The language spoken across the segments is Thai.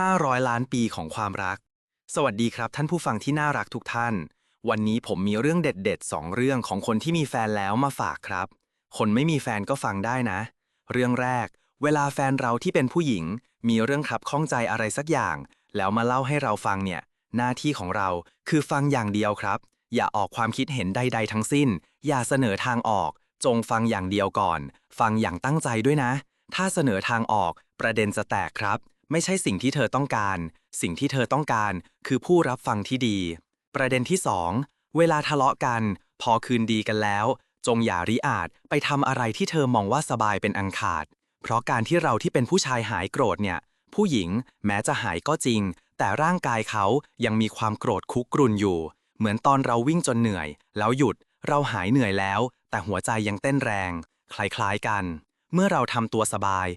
500 ล้านปีของความรัก สวัสดีครับท่านผู้ฟังที่น่ารักทุกท่าน วันนี้ผมมีเรื่องเด็ดๆ 2 เรื่องของคนที่มีแฟนแล้วมาฝากครับ คนไม่มีแฟนก็ฟังได้นะ เรื่องแรก เวลาแฟนเราที่เป็นผู้หญิง มีเรื่องขับข้องใจอะไรสักอย่าง แล้วมาเล่าให้เราฟังเนี่ย หน้าที่ของเราคือฟังอย่างเดียวครับ อย่าออกความคิดเห็นใด ๆ ทั้งสิ้น อย่าเสนอทางออก จงฟังอย่างเดียวก่อน ฟังอย่างตั้งใจด้วยนะ ถ้าเสนอทางออกประเด็นจะแตกครับ ไม่ใช่สิ่งที่เธอต้องการ สิ่งที่เธอต้องการคือผู้รับฟังที่ดี ประเด็นที่ 2 เวลาทะเลาะกัน พอคืนดีกันแล้ว จงอย่าริอาจไปทำอะไรที่เธอมองว่าสบายเป็นอันขาด เพราะการที่เราที่เป็นผู้ชายหายโกรธเนี่ย ผู้หญิงแม้จะหายก็จริง แต่ร่างกายเขายังมีความโกรธคุกรุ่นอยู่ เหมือนตอนเราวิ่งจนเหนื่อย แล้วหยุด เราหายเหนื่อยแล้ว แต่หัวใจยังเต้นแรง คล้ายๆกัน เมื่อเราทำตัวสบาย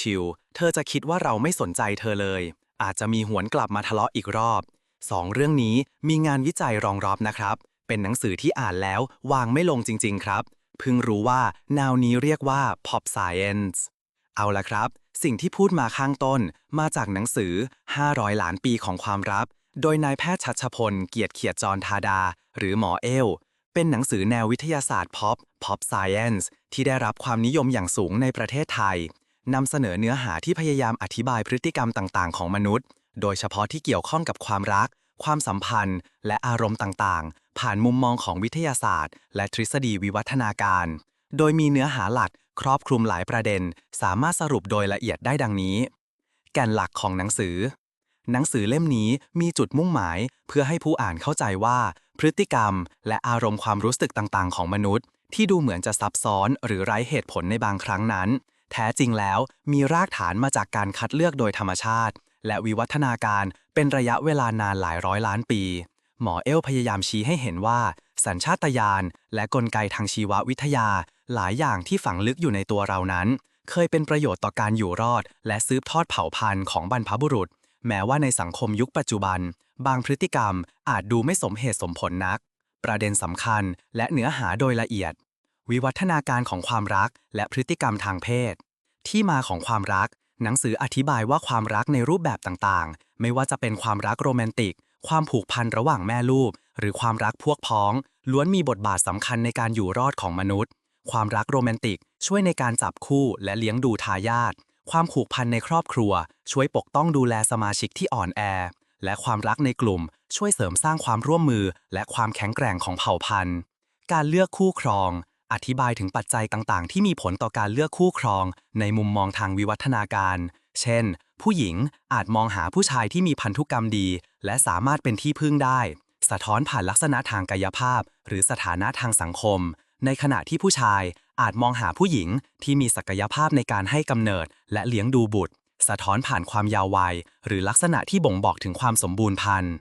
ชิลๆ เธอจะคิดว่าเราไม่สนใจเธอเลย อาจจะมีหวนกลับมาทะเลาะอีกรอบสองเรื่องนี้มีงานวิจัยรองรับนะครับ เป็นหนังสือที่อ่านแล้ววางไม่ลงจริง ๆ ครับ เพิ่งรู้ว่าแนวนี้เรียกว่า pop science เอาละครับ สิ่งที่พูดมาข้างต้นมาจากหนังสือ 500 ล้านปีของความลับโดยนายแพทย์ชัชพล เกียรติเขียดจรธาดา หรือหมอเอล เป็นหนังสือแนววิทยาศาสตร์ pop pop science ที่ได้รับความนิยมอย่างสูงในประเทศไทยนำเสนอเนื้อหาที่พยายามอธิบายพฤติกรรมต่าง ๆ ของมนุษย์ โดยเฉพาะที่เกี่ยวข้องกับความรัก ความสัมพันธ์ และอารมณ์ต่าง ๆ ผ่านมุมมองของวิทยาศาสตร์ และทฤษฎีวิวัฒนาการ โดยมีเนื้อหาหลักครอบคลุมหลายประเด็น สามารถสรุปโดยละเอียดได้ดังนี้ แก่นหลักของหนังสือ หนังสือเล่มนี้มีจุดมุ่งหมาย เพื่อให้ผู้อ่านเข้าใจว่า พฤติกรรม และอารมณ์ความรู้สึกต่างๆ ของมนุษย์ ที่ดูเหมือนจะซับซ้อนหรือไร้เหตุผลในบางครั้งนั้น แท้จริงแล้วมีรากฐานมาจากการคัดเลือกโดยธรรมชาติ และวิวัฒนาการเป็นระยะเวลานานหลายร้อยล้านปี หมอเอลพยายามชี้ให้เห็นว่า สัญชาตญาณและกลไกทางชีววิทยา หลายอย่างที่ฝังลึกอยู่ในตัวเรานั้น เคยเป็นประโยชน์ต่อการอยู่รอด และซืบทอดเผ่าพันธุ์ของบรรพบุรุษ แม้ว่าในสังคมยุคปัจจุบัน บางพฤติกรรมอาจดูไม่สมเหตุสมผลนัก ประเด็นสำคัญและเนื้อหาโดยละเอียด วิวัฒนาการของความรักและพฤติกรรมทางเพศ ที่มาของความรัก หนังสืออธิบายว่าความรักในรูปแบบต่างๆ ไม่ว่าจะเป็นความรักโรแมนติก ความผูกพันระหว่างแม่ลูก หรือความรักพวกพ้อง ล้วนมีบทบาทสำคัญในการอยู่รอดของมนุษย์ ความรักโรแมนติก ช่วยในการจับคู่และเลี้ยงดูทายาทความผูกพันในครอบครัว ช่วยปกป้องดูแลสมาชิกที่อ่อนแอ และความรักในกลุ่มช่วยเสริมสร้างความร่วมมือ และความแข็งแกร่งของเผ่าพันธุ์ การเลือกคู่ครอง อธิบายถึงปัจจัยต่างๆ ที่มีผลต่อการเลือกคู่ครอง ในมุมมองทางวิวัฒนาการ เช่น ผู้หญิงอาจมองหาผู้ชายที่มีพันธุกรรมดี และสามารถเป็นที่พึ่งได้ สะท้อนผ่านลักษณะทางกายภาพ หรือสถานะทางสังคม ในขณะที่ผู้ชายอาจมองหาผู้หญิงที่มีศักยภาพในการให้กำเนิด และเลี้ยงดูบุตร สะท้อนผ่านความยาววัย หรือลักษณะที่บ่งบอกถึงความสมบูรณ์พันธุ์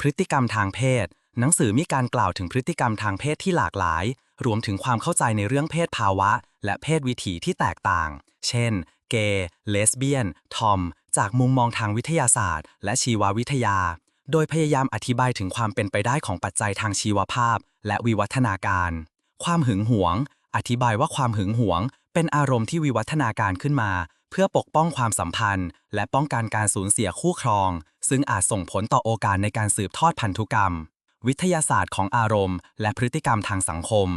พฤติกรรมทางเพศ หนังสือมีการกล่าวถึงพฤติกรรมทางเพศที่หลากหลาย รวมถึงความเข้าใจในเรื่องเพศภาวะ และเพศวิถีที่แตกต่าง เช่น เกย์ เลสเบี้ยน ทอม จากมุมมองทางวิทยาศาสตร์ และชีววิทยา โดยพยายามอธิบายถึงความเป็นไปได้ของปัจจัยทางชีวภาพ และวิวัฒนาการ ความหึงหวง อธิบายว่าความหึงหวงเป็นอารมณ์ที่วิวัฒนาการขึ้นมา พื่อปกป้องความสัมพันธ์ และป้องกันการสูญเสียคู่ครอง ซึ่งอาจส่งผลต่อโอกาสในการสืบทอดพันธุกรรม วิทยาศาสตร์ของอารมณ์ และพฤติกรรมทางสังคม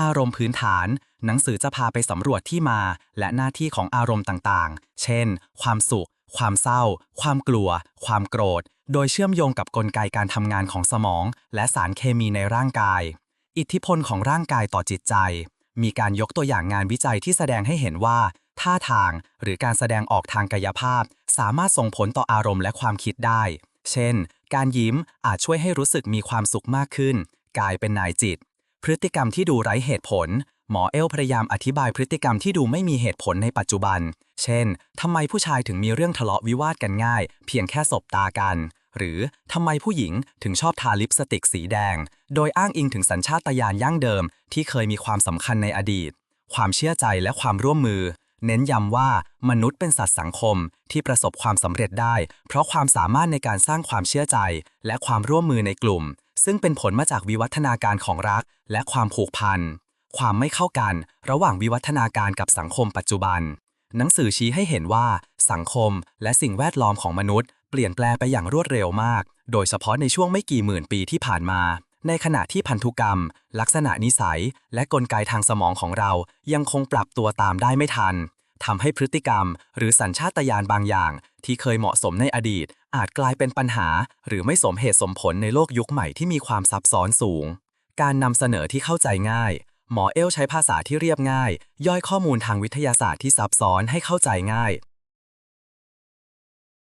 อารมณ์พื้นฐาน หนังสือจะพาไปสำรวจที่มา และหน้าที่ของอารมณ์ต่างๆ เช่น ความสุข ความเศร้า ความกลัว ความโกรธ โดยเชื่อมโยงกับกลไกการทำงานของสมอง และสารเคมีในร่างกาย อิทธิพลของร่างกายต่อจิตใจ มีการยกตัวอย่างงานวิจัยที่แสดงให้เห็นว่า ท่าทาง หรือการแสดงออกทางกายภาพ สามารถส่งผลต่ออารมณ์และความคิดได้ เช่น การยิ้มอาจช่วยให้รู้สึกมีความสุขมากขึ้น กลายเป็นนายจิต พฤติกรรมที่ดูไร้เหตุผล หมอเอลพยายามอธิบายพฤติกรรมที่ดูไม่มีเหตุผลในปัจจุบัน เช่นทำไมผู้ชายถึงมีเรื่องทะเลาะวิวาทกันง่าย เพียงแค่สบตากันหรือทำไมผู้หญิงถึงชอบทาลิปสติกสีแดง โดยอ้างอิงถึงสัญชาตญาณยั่งเดิม ที่เคยมีความสำคัญในอดีต ความเชื่อใจและความร่วมมือ เน้นย้ำว่ามนุษย์เป็นสัตว์สังคมที่ประสบความสำเร็จได้ เพราะความสามารถในการสร้างความเชื่อใจ และความร่วมมือในกลุ่ม ซึ่งเป็นผลมาจากวิวัฒนาการของรัก และความผูกพัน ความไม่เข้ากัน ระหว่างวิวัฒนาการกับสังคมปัจจุบัน หนังสือชี้ให้เห็นว่า สังคมและสิ่งแวดล้อมของมนุษย์ เปลี่ยนแปลงไปอย่างรวดเร็วมาก โดยเฉพาะในช่วงไม่กี่หมื่นปีที่ผ่านมาในขณะที่พันธุกรรม ลักษณะนิสัย และกลไกทางสมองของเรายังคงปรับตัวตามได้ไม่ทัน ทำให้พฤติกรรม หรือสัญชาตญาณบางอย่าง ที่เคยเหมาะสมในอดีต อาจกลายเป็นปัญหา หรือไม่สมเหตุสมผลในโลกยุคใหม่ที่มีความซับซ้อนสูง การนำเสนอที่เข้าใจง่าย หมอเอลใช้ภาษาที่เรียบง่าย ย่อยข้อมูลทางวิทยาศาสตร์ที่ซับซ้อนให้เข้าใจง่าย